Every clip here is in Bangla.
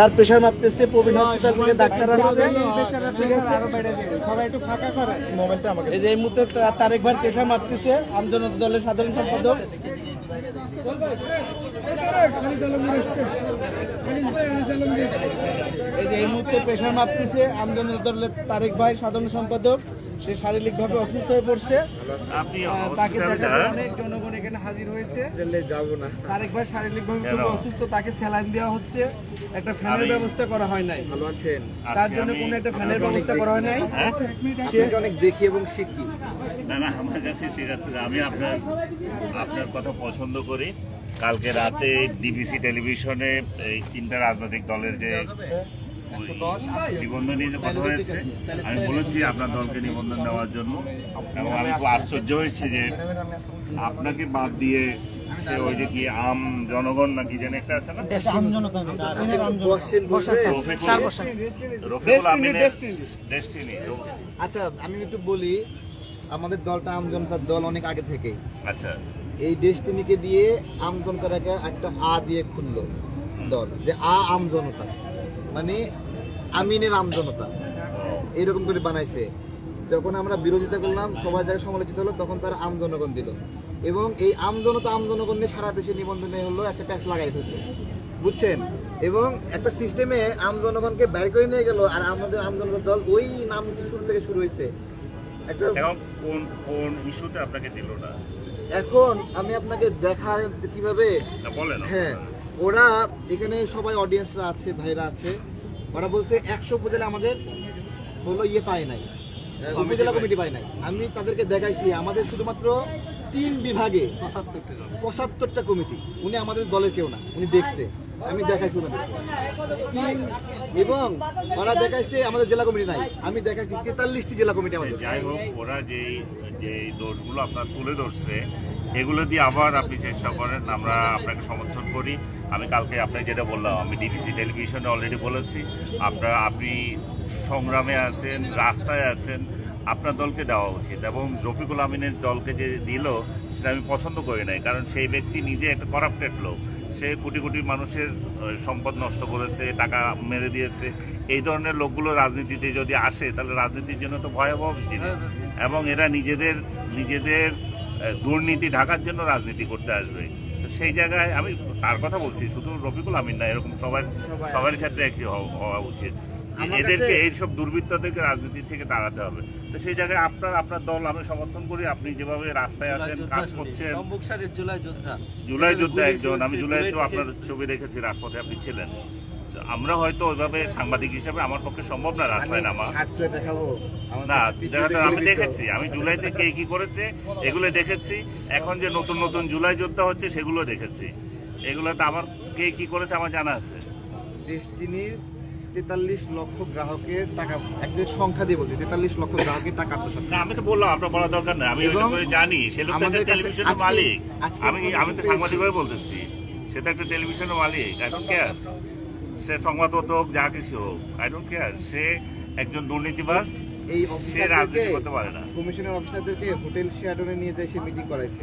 তার প্রেশার মাপতেছে প্রবীণ হসপিটাল থেকে ডাক্তার আসছে। ঠিক আছে? সবাই একটু ফাঁকা করে। মোবাইলটা আমাকে এই যে এই মুহূর্তে তার তারেক ভাই প্রেশার মাপতেছে আমজনতা দলের সাধারণ সম্পাদক। এই যে এই মুহূর্তে প্রেশার মাপতেছে আমজনতা দলের তারেক ভাই সাধারণ সম্পাদক। সে শারীরিকভাবে অসুস্থ হয়ে পড়ছে। তাকে দেখার অনেক জনগণ এখানে হাজির হয়েছে। যাব না। তারেক ভাই শারীরিকভাবে খুব অসুস্থ তাকে স্যালাইন দেওয়া হচ্ছে। একটা ফ্যানের ব্যবস্থা করা হয় নাই। ভালো আছেন? তার জন্য কোনো একটা ফ্যানের ব্যবস্থা করা হয় নাই। সে অনেক দেখি এবং শিখি। না না আমার কাছে শেখাচ্ছে আমি আপনার আপনার কথা পছন্দ করি। কালকে রাতে ডিবিসি টেলিভিশনে এই তিনটা রাজনৈতিক দলের যে নিবন্ধন নিয়ে কথা হয়েছে আমি বলেছি আপনার দলকে নিবন্ধন দেওয়ার জন্য। এবং আমি খুব আশ্চর্য হয়েছি যে আপনাকে বাদ দিয়ে সে ওই যে কি আম জনগণ নাকি যেন একটা আছে না? আচ্ছা আমি একটু বলি আমাদের দলটা আমজনতার দল অনেক আগে থেকেই। আচ্ছা। এই ডেস্টিনিকে দিয়ে আমজনতার একটা একটা আ দিয়ে খুললো দল যে আ আমজনতা মানে আমিনের আমজনতা। এইরকম করে বানাইছে। যখন আমরা বিরোধিতা করলাম সবাই যারা সমালোচিত হলো তখন তারা আম জনগণ দিল। এবং এই আম জনতা আম জনগণ নিয়ে সারা দেশে নিবন্ধনে হলো একটা প্যাচ লাগাই ফেলছে। বুঝছেন? এবং একটা সিস্টেমে আম জনগণকে বের করে নিয়ে গেল আর আমাদের আম জনতার দল ওই নাম শুরু থেকে শুরু হয়েছে। একটা এখন কোন কোন ইস্যুতে আপনাকে দিল না? এখন আমি আপনাকে দেখাই কীভাবে? হ্যাঁ ওরা এখানে সবাই অডিয়েন্সরা আছে ভাইরা আছে। ওরা বলছে একশো উপজেলা আমাদের হলো ইয়ে পায় নাই আহ, উপজেলা কমিটি পায়। নাই। আমি তাদেরকে দেখাইছি আমাদের শুধুমাত্র তিন বিভাগে পঁচাত্তরটা কমিটি উনি আমাদের দলের কেউ না উনি দেখছে আমি দেখাইছি ওনাদেরকে। তিন এবং ওরা দেখাইছে আমাদের জেলা কমিটি নাই আমি দেখাইছি তেতাল্লিশটি জেলা কমিটি আমাদের। যাই হোক ওরা যেই যে দোষগুলো আপনার তুলে ধরছে এগুলো দিয়ে আবার আপনি চেষ্টা করেন, আমরা আপনাকে সমর্থন করি। আমি কালকে আপনাকে যেটা বললাম, আমি ডিবিসি টেলিভিশনে অলরেডি বলেছি। আপনার আপনি সংগ্রামে আছেন, রাস্তায় আছেন, আপনার দলকে দেওয়া উচিত এবং রফিকুল আমিনের দলকে যে দিল, সেটা আমি পছন্দ করি নাই। কারণ সেই ব্যক্তি নিজে একটা করাপ্টেড লোক। সে কোটি কোটি মানুষের সম্পদ নষ্ট করেছে, টাকা মেরে দিয়েছে। এই ধরনের লোকগুলো রাজনীতিতে যদি আসে, তাহলে রাজনীতির জন্য তো ভয়াবহ জিনিস। এবং এরা নিজেদের নিজেদের দুর্নীতি ঢাকার জন্য রাজনীতি করতে আসবে। তো সেই জায়গায় আমি তার কথা বলছি শুধু রফিকুল আমিন না এরকম সবার সবাই। সবার ক্ষেত্রে একই হওয়া- উচিত। এদেরকে এইসব দুর্বৃত্তদেরকে রাজনীতি থেকে তাড়াতে হবে। তো সেই জায়গায় আপনার আপনার দল আমি সমর্থন করি আপনি যেভাবে রাস্তায় আছেন কাজ করছেন। জুলাই যোদ্ধা। জুলাই যুদ্ধে একজন আমি জুলাই তো আপনার ছবি দেখেছি রাজপথে আপনি ছিলেন। আমরা হয়তো ওইভাবে সাংবাদিক হিসেবে আমার পক্ষে সম্ভব না রাস্তায় নামা। দেখাবো। না আমি দেখেছি। আমি জুলাইতে কে কি করেছে এগুলো দেখেছি। এখন যে নতুন নতুন জুলাই যোদ্ধা হচ্ছে সেগুলো দেখেছি। এগুলোতে আমার কে কি করেছে আমার জানা আছে। ডেস্টিনির তেতাল্লিশ লক্ষ গ্রাহকের টাকা একদের সংখ্যা দিয়ে বলছি তেতাল্লিশ লক্ষ গ্রাহকের টাকা আত্মসাৎ না আমি তো বললাম আপনার বলার দরকার নেই। আমি জানি। সে লোক একটা টেলিভিশনের মালিক। আমি আমি তো সাংবাদিক হয়ে বলতেছি সে তো একটা টেলিভিশনের মালিক। আই ডোন্ট কেয়ার সে সংবাদপত্র হোক যা কিছু হোক আই ডোন্ট কেয়ার সে একজন দুর্নীতিবাজ এই সে রাজনীতি করতে পারে না। কমিশনের অফিসারদেরকে হোটেল শেয়াডনে নিয়ে যায় সে মিটিং করাইছে।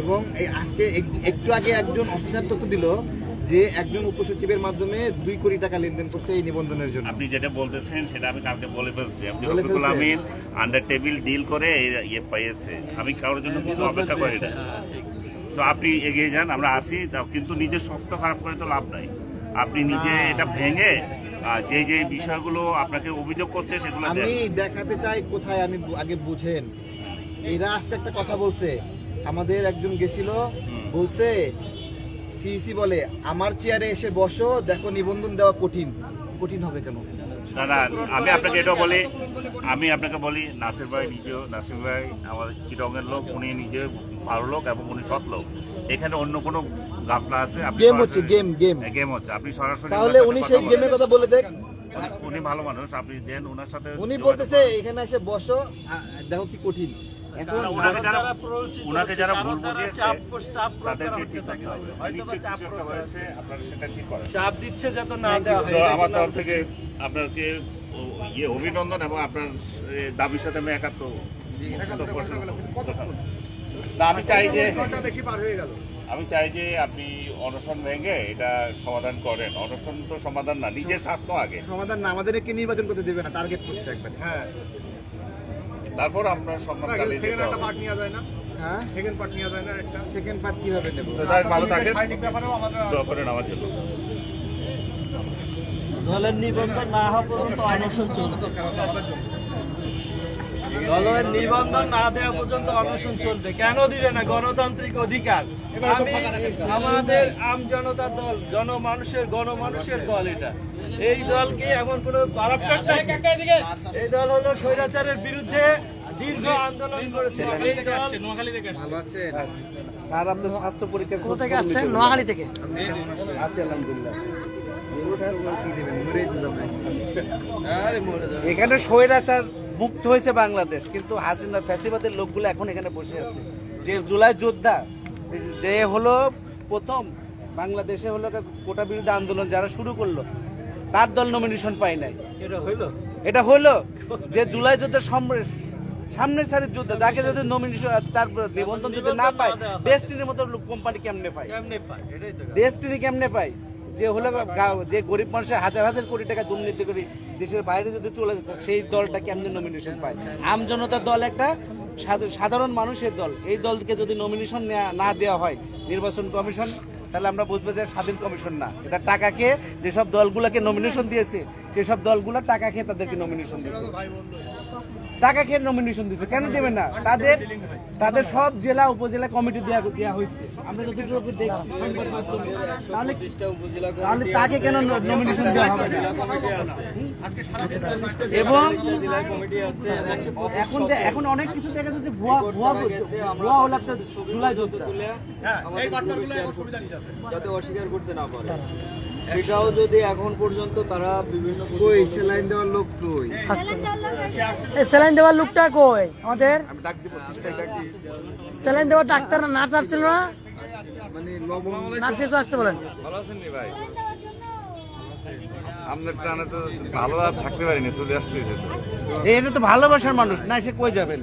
এবং এই আজকে একটু আগে একজন অফিসার তথ্য দিল যে একজন উপসচিবের মাধ্যমে দুই কোটি টাকা লেনদেন করছে এই নিবন্ধনের জন্য। আপনি যেটা বলতেছেন সেটা আমি কালকে বলে ফেলছি। আপনি Rafiqul Amin under table deal করে ইয়ে পাইয়েছে আমি কারোর জন্য কিছু অপেক্ষা করি না। তো আপনি এগিয়ে যান আমরা আসি কিন্তু নিজের স্বাস্থ্য খারাপ করে তো লাভ নাই। আপনি নিজে এটা ভেঙে যে যে বিষয়গুলো আপনাকে অভিযোগ করছে সেগুলো আমি দেখাতে চাই কোথায় আমি আগে বুঝেন। এরা আজকে একটা কথা বলছে। আমাদের একজন গেছিল। বলছে সিইসি বলে আমার চেয়ারে এসে বসো দেখো নিবন্ধন দেওয়া কঠিন। কঠিন হবে কেন? না না আমি আপনাকে এটা বলি আমি আপনাকে বলি নাসির ভাই নিজেও নাসির ভাই আমাদের চিরঙ্গের লোক উনি নিজে ভালো লোক এবং উনি সৎ লোক। এখানে অন্য কোনো গাফলা আছে? গেম হচ্ছে গেম গেম গেম হচ্ছে। আপনি সরাসরি তাহলে উনি সেই গেমের কথা বলে দেখ উনি ভালো মানুষ আপনি দেন ওনার সাথে উনি বলতেছে এখানে এসে বসো দেখো কি কঠিন। ওনাকে যারা ভুল বুঝিয়েছে তাদেরকে ঠিক করতে হবে। নিশ্চয়ই কিছু একটা হয়েছে আপনারা সেটা ঠিক করেন। চাপ দিচ্ছে যত না আমার তরফ থেকে আপনাকে ইয়ে অভিনন্দন এবং আপনার দাবির সাথে আমি একাত্ম না আমি চাই যে বেশি পার হয়ে গেল। আমি চাই যে আপনি অনশন ভেঙে এটা সমাধান করেন। অনশন তো সমাধান না নিজের স্বাস্থ্য আগে। সমাধান না আমাদের কি নির্বাচন করতে দেবে না টার্গেট করছে একবারে। হ্যাঁ। তারপর আপনার সম্মান চালিয়ে সেকেন্ড যেতে একটা হবে। পার্ট নেওয়া যায় না? হ্যাঁ? সেকেন্ড পার্ট নেওয়া যায় না একটা? সেকেন্ড পার্ট কীভাবে নেব? তো তাই ভালো থাকেন। সাইনিক ব্যাপারেও আমাদের দোয়া করেন আমার জন্য। দলের নিবন্ধন না হওয়া পর্যন্ত অনশন দরকার আমাদের জন্য। দলের নিবন্ধন না দেওয়া পর্যন্ত অনশন চলবে। কেন দিবে না? গণতান্ত্রিক অধিকার। আমি আমাদের আম জনতার দল জনমানুষের গণমানুষের দল এটা। এই দলকে এমন কোনো এই দল হলো স্বৈরাচারের বিরুদ্ধে দীর্ঘ আন্দোলন দল স্যার আপনার স্বাস্থ্য পরীক্ষা থেকে আসছেন? নোয়াখালী থেকে। আছি আলহামদুলিল্লাহ। কি এখানে স্বৈরাচার মুক্ত হয়েছে বাংলাদেশ কিন্তু হাসিনা ফ্যাসিবাদের লোকগুলো এখন এখানে বসে আছে। যে জুলাই যোদ্ধা যে হলো প্রথম বাংলাদেশে হলো কোটা বিরোধী আন্দোলন যারা শুরু করল তার দল নমিনেশন পায় নাই। এটা হইল? এটা হলো যে জুলাই সামনে সামনের সারির যোদ্ধা তাকে যদি নমিনেশন তার নিবন্ধন যদি না পায় ডেস্টিনির মতো কোম্পানি কেমনে পায়? কেমনে পায়? ডেস্টিনি কেমনে পায়? যে হলো যে গরিব মানুষের হাজার হাজার কোটি টাকা দুর্নীতি করে দেশের বাইরে যদি চলে যাচ্ছে সেই দলটা কেমনে নমিনেশন পায়? আম জনতার দল একটা সাধারণ মানুষের দল। এই দলকে যদি নমিনেশন না দেওয়া হয়, নির্বাচন কমিশন, তাহলে আমরা বুঝব যে স্বাধীন কমিশন না। এটা টাকা খেয়ে যেসব দলগুলোকে নমিনেশন দিয়েছে, সেসব দলগুলো টাকা খেয়ে তাদেরকে নমিনেশন দিয়েছে। টাকা খেয়ে নমিনেশন দিচ্ছে কেন দেবে না? তাদের তাদের সব জেলা উপজেলা কমিটি দেওয়া দেওয়া হয়েছে। আমরা যতটুকু দেখছি তাহলে তাহলে তাকে কেন নমিনেশন দেওয়া হবে? না এবং এখন এখন অনেক কিছু দেখা যাচ্ছে ভুয়া ভুয়া ভুয়া হলো একটা জুলাই যোদ্ধা হ্যাঁ এই পার্টনারগুলো এখন সুবিধা নিতে আছে। যাতে অস্বীকার করতে না পারে। সেটাও যদি এখন পর্যন্ত তারা বিভিন্ন কই সেলাইন দেওয়ার লোক কই? এই স্যালাইন দেওয়ার লোকটা কই? আমাদের? আমি ডাক দিব চেষ্টায় ডাক দিই স্যালাইন দেওয়ার ডাক্তার না নার্স আসছিল না? মানে লবণ নার্স কিছু আসতে বলেন। ভালো আছেন নি ভাই? আপনার টানে তো ভালো আর থাকতে পারিনি চলে আসতেছে। তো এটা তো ভালোবাসার মানুষ না সে কই যাবেন?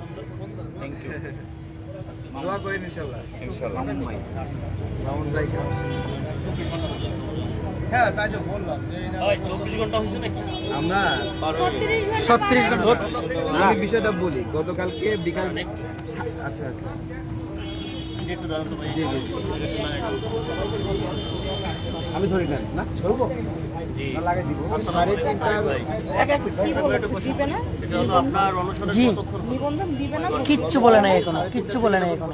দোয়া করেন ইনশাআল্লাহ ইনশাল্লাহ। মামুন ভাই কেমন? হ্যাঁ তাই তো বললাম যে আমরা ছত্রিশ ঘণ্টা। আমি বিষয়টা বলি গতকালকে বিকাল আচ্ছা আচ্ছা। আমি ধরি না? না ধরবো কিচ্ছু বলে নাই এখনও কিচ্ছু বলে নাই এখনও।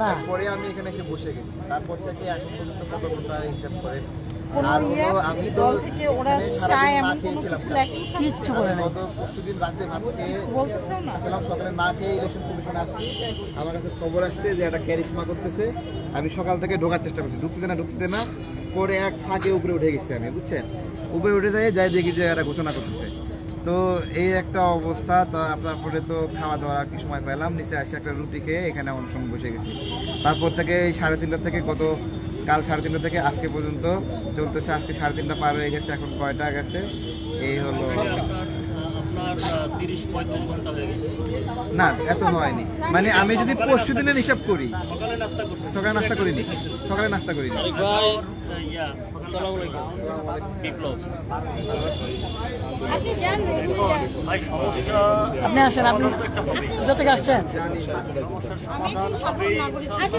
না। পরে আমি এখানে এসে বসে গেছি। তারপর থেকে এখন পর্যন্ত কত ঘণ্টা হিসাব করে কোনো ইয়ে আমি তো দল থেকে ওরা চায় না এমন কোনো খেয়েছিলাম কিছু না। ল্যাকিং কিচ্ছু বলে নাই। গত পরশুদিন রাতে ভাত খেয়ে বলতেছেও না? আসলাম সকালে না খেয়ে ইলেকশন কমিশনে আসছি। আমার কাছে খবর আসছে যে একটা ক্যারিশমা করতেছে। আমি সকাল থেকে ঢোকার চেষ্টা করছি। ঢুকতে না ঢুকতে না পরে এক ফাঁকে উপরে উঠে গেছি আমি বুঝছেন? উপরে উঠে যাই যাই দেখি যে একটা ঘোষণা করতেছে। তো এই একটা অবস্থা তো আপনার পরে তো খাওয়া দাওয়ার আর কি সময় পেলাম নিচে আসে একটা রুটি খেয়ে এখানে আমার সঙ্গে বসে গেছি। তারপর থেকে এই সাড়ে তিনটা থেকে গত কাল সাড়ে তিনটা থেকে আজকে পর্যন্ত চলতেছে। আজকে সাড়ে তিনটা পার হয়ে গেছে, এখন কয়টা গেছে? এই হলো না, এত হয়নি। মানে আমি যদি পরশু দিনের হিসাব করি, সকালে নাস্তা করিনি। সকালে নাস্তা করিনি। আপনি যান যান। আপনি আসেন আপনি কোথা থেকে আসছেন? আমি একজন সাধারণ নাগরিক। আচ্ছা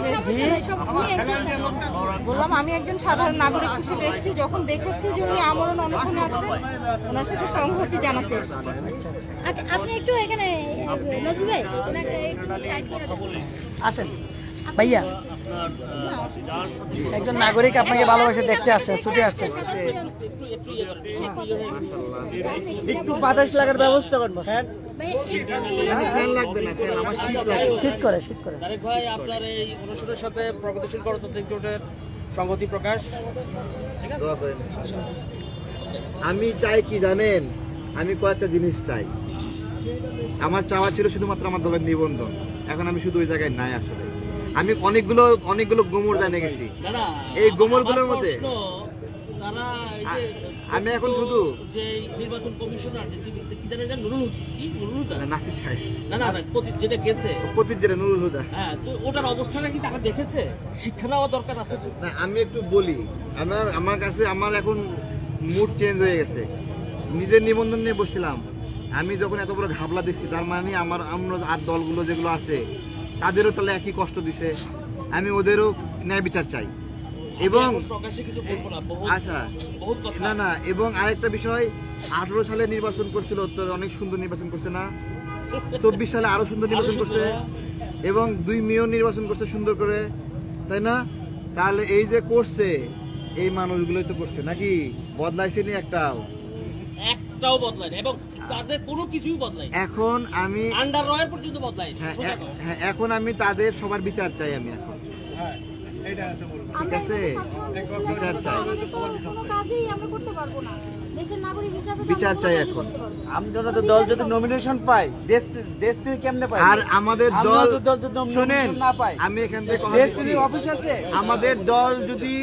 বললাম আমি একজন সাধারণ নাগরিক হিসেবে এসেছি। যখন দেখেছি যে উনি আমরণ অনশনে আছেন ওনার সাথে সংহতি জানাতে এসেছি। আচ্ছা আপনি একটু এখানে নজরুল ভাই। আসেন। ভাইয়া একজন নাগরিক আপনাকে ভালোবাসে দেখতে আসছে ছুটে আসছেন একটু বাতাস লাগার ব্যবস্থা করব। হ্যাঁ? ফ্যান লাগবে না ফ্যান আমার শীত করে শীত করে। ভাই আপনার এই অনুষ্ঠানের সাথে প্রগতিশীল গণতান্ত্রিক জোটের সংহতি প্রকাশ। আমি চাই কি জানেন? আমি কয়েকটা জিনিস চাই। আমার চাওয়া ছিল শুধুমাত্র আমার দলের নিবন্ধন। এখন আমি শুধু ওই জায়গায় নাই আসলে। আমি অনেকগুলো অনেকগুলো গোমর জানে গেছি। এই গোমরগুলোর আমার মধ্যে আমি এখন শুধু- যে নির্বাচন কমিশনার যে কি জানেন এটা নুরুল কি? নুরুল হুদা? নাসির সাহেব। না না না যেটা গেছে। প্রতীক যেটা নুরুল হুদা। হ্যাঁ তো ওটার অবস্থাটা কি তারা দেখেছে? শিক্ষা নেওয়া দরকার আছে না আমি একটু বলি আমার আমার কাছে আমার এখন মুড চেঞ্জ হয়ে গেছে। নিজের নিবন্ধন নিয়ে বসছিলাম। আমি যখন এত বড় ঘাবলা দেখছি তার মানে আমার অন্য আর দলগুলো যেগুলো আছে তাদেরও তাহলে একই কষ্ট দিছে। আমি ওদেরও ন্যায় বিচার চাই। এবং আচ্ছা। না না এবং আরেকটা বিষয় আঠারো সালে নির্বাচন করছিল অনেক সুন্দর নির্বাচন করছে না? চব্বিশ সালে আরও সুন্দর নির্বাচন করছে। হ্যাঁ। এবং দুই মেয়র নির্বাচন করছে সুন্দর করে। তাই না? তাহলে এই যে করছে এই মানুষগুলোই তো করছে নাকি? বদলাইছে নি একটাও? একটাও বদলায় এবং তাদের কোনো কিছুই বদলায় এখন আমি আন্ডার রয়ের পর্যন্ত বদলায় হ্যাঁ। হ্যাঁ, এখন আমি তাদের সবার বিচার চাই আমি এখন। হ্যাঁ আছে আছে। বিচার চাই। আমাদের তো কোনো কাজেই আমরা করতে পারব না। দেশের নাগরিক হিসাবে তো বিচার চাই এখন। আমজনতা দল যদি নমিনেশন পায় ডেস্টিনি কেমনে পায় আর আমাদের দল শোনেন আমি এখান থেকে কথা অফিস আছে। আমাদের দল যদি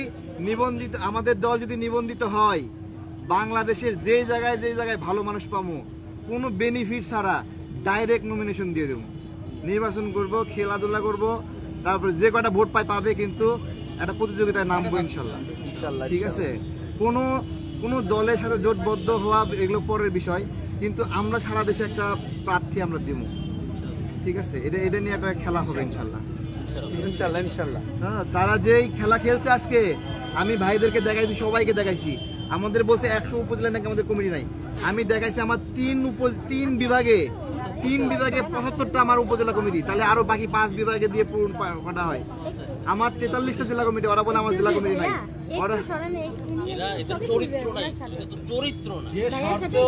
নিবন্ধিত আমাদের দল যদি নিবন্ধিত হয় বাংলাদেশের যে জায়গায় যে জায়গায় ভালো মানুষ পাবো কোনো বেনিফিট ছাড়া ডাইরেক্ট নমিনেশন দিয়ে দেবো। নির্বাচন করব খেলাধুলা করব তারপরে যে কটা ভোট পায় পাবে কিন্তু একটা প্রতিযোগিতায় নামবো ইনশাল্লাহ। ইনশাল্লাহ ঠিক আছে? কোনো কোনো দলের সাথে জোটবদ্ধ হওয়া এগুলো পরের বিষয় কিন্তু আমরা সারা দেশে একটা প্রার্থী আমরা দিব। ঠিক আছে? এটা এটা নিয়ে একটা খেলা হবে ইনশাল্লাহ। ইনশাল্লাহ ইনশাল্লাহ। হ্যাঁ তারা যেই খেলা খেলছে আজকে আমি ভাইদেরকে দেখাইছি সবাইকে দেখাইছি। আমাদের বলছে একশো উপজেলা নাকি আমাদের কমিটি নাই। আমি দেখাইছি আমার তিন উপ তিন বিভাগে তিন বিভাগে পঁচাত্তরটা আমার উপজেলা কমিটি তাহলে আরও বাকি পাঁচ বিভাগে দিয়ে পূরণ করা হয়। আমার তেতাল্লিশটা জেলা কমিটি ওরা বলে আমার জেলা কমিটি নাই। ওরা এই- এরা এদের চরিত্র নাই এদের তো চরিত্র না ভাইয়ার সাথে একটু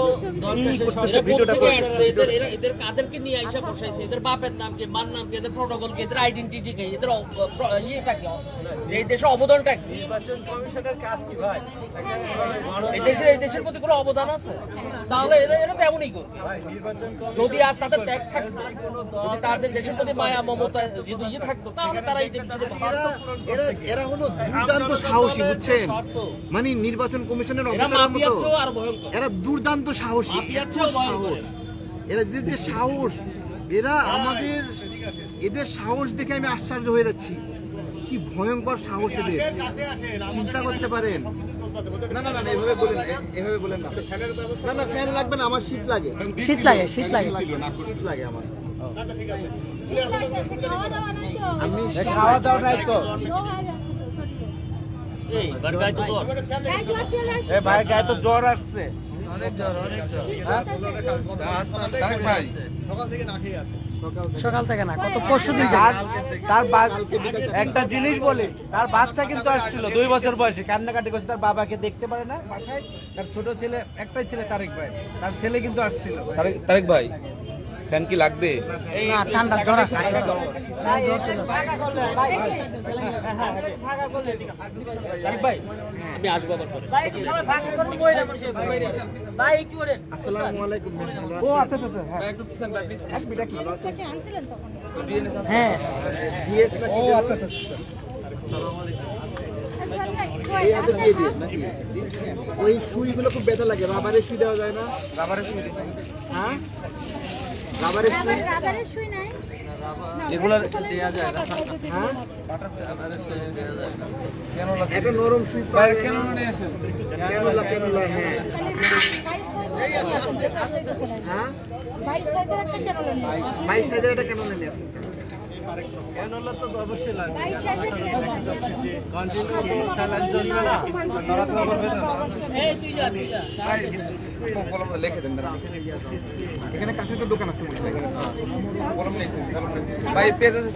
ছবি তুলবেন। এরা কোত্থেকে আসছে? এদের এরা এদের কাদেরকে নিয়ে আইসা বসাইছে এদের বাপের নাম কি মার নাম কি এদের প্রোটোকল কি এদের আইডেন্টিটি কি এদের ইয়েটা কি এই দেশের অবদানটা কি? এই দেশের এই দেশের প্রতি কোনো অবদান আছে? তাহলে এরা এরা তেমনই করবে। যদি আজ তাদের ত্যাগ থাকতো যদি তাদের দেশের প্রতি মায়া মমতা যদি ইয়ে থাকতো তাহলে তারা এই জিনিসটা এরা হলো দুর্দান্ত সাহসী বুঝছেন? মানে নির্বাচন কমিশনের এরা অফিসারের মাফিয়ার মতো। চেয়েও আরও ভয়ঙ্কর। এরা দুর্দান্ত সাহসী। সাহস এরা। যে যে সাহস এরা আমাদের এদের সাহস দেখে আমি আশ্চর্য হয়ে যাচ্ছি। কি ভয়ঙ্কর সাহস এদের। চিন্তা করতে পারেন। না না না না, এভাবে বলেন এভাবে বলেন না। না না ফ্যান লাগবে না আমার শীত লাগে। শীত লাগে শীত লাগে। শীত লাগে আমার। ঠিক লাগতেছে, খাওয়া দাওয়া নাই তো? আমি খাওয়া দাওয়া নাই তো। হয়ে গায়ে তো জ্বর। আসছে। ভাই গায়ে তো জ্বর আসছে। সকাল থেকে না খেয়ে আছে। সকাল থেকে। না কত পরশু দিন তার একটা জিনিস বলি তার বাচ্চা কিন্তু আসছিল দুই বছর বয়সে কান্নাকাটি করছে তার বাবাকে দেখতে পারে না বাসায়। তার ছোট ছেলে একটাই ছেলে তারেক ভাই তার ছেলে কিন্তু আসছিল। তারেক ভাই ফ্যান কি লাগবে? না ঠান্ডা জ্বর আসছে আমি আসব আবার পরে। আসসালামু আলাইকুম ভালো ও আছেন? আচ্ছা আচ্ছা হ্যাঁ। এক মিনিট জিনিসটাকে আনছিলেন তখন? হ্যাঁ। DS নাকি ও আচ্ছা আচ্ছা আচ্ছা। আচ্ছা, এই হাতে দিয়ে দিন নাকি? ওই সুইগুলো খুব ব্যথা লাগে রাবারের সুই দেওয়া যায় না? রাবারের সুই হ্যাঁ? রাবারের সুই রাবার- রাবারের সুই নাই? কেন হ্যাঁ একটা নরম সুই পাওয়া যায় না? কেন লাগে হ্যাঁ। হ্যাঁ? বাইশ সাইজের একটা কেন নিয়ে আসো। মাই সাইডে একটা কেন নিয়ে আসুন? সাইজের ক্যানোলা। এখানে কাছে একটা দোকান আছে। ভাই পেজ আছে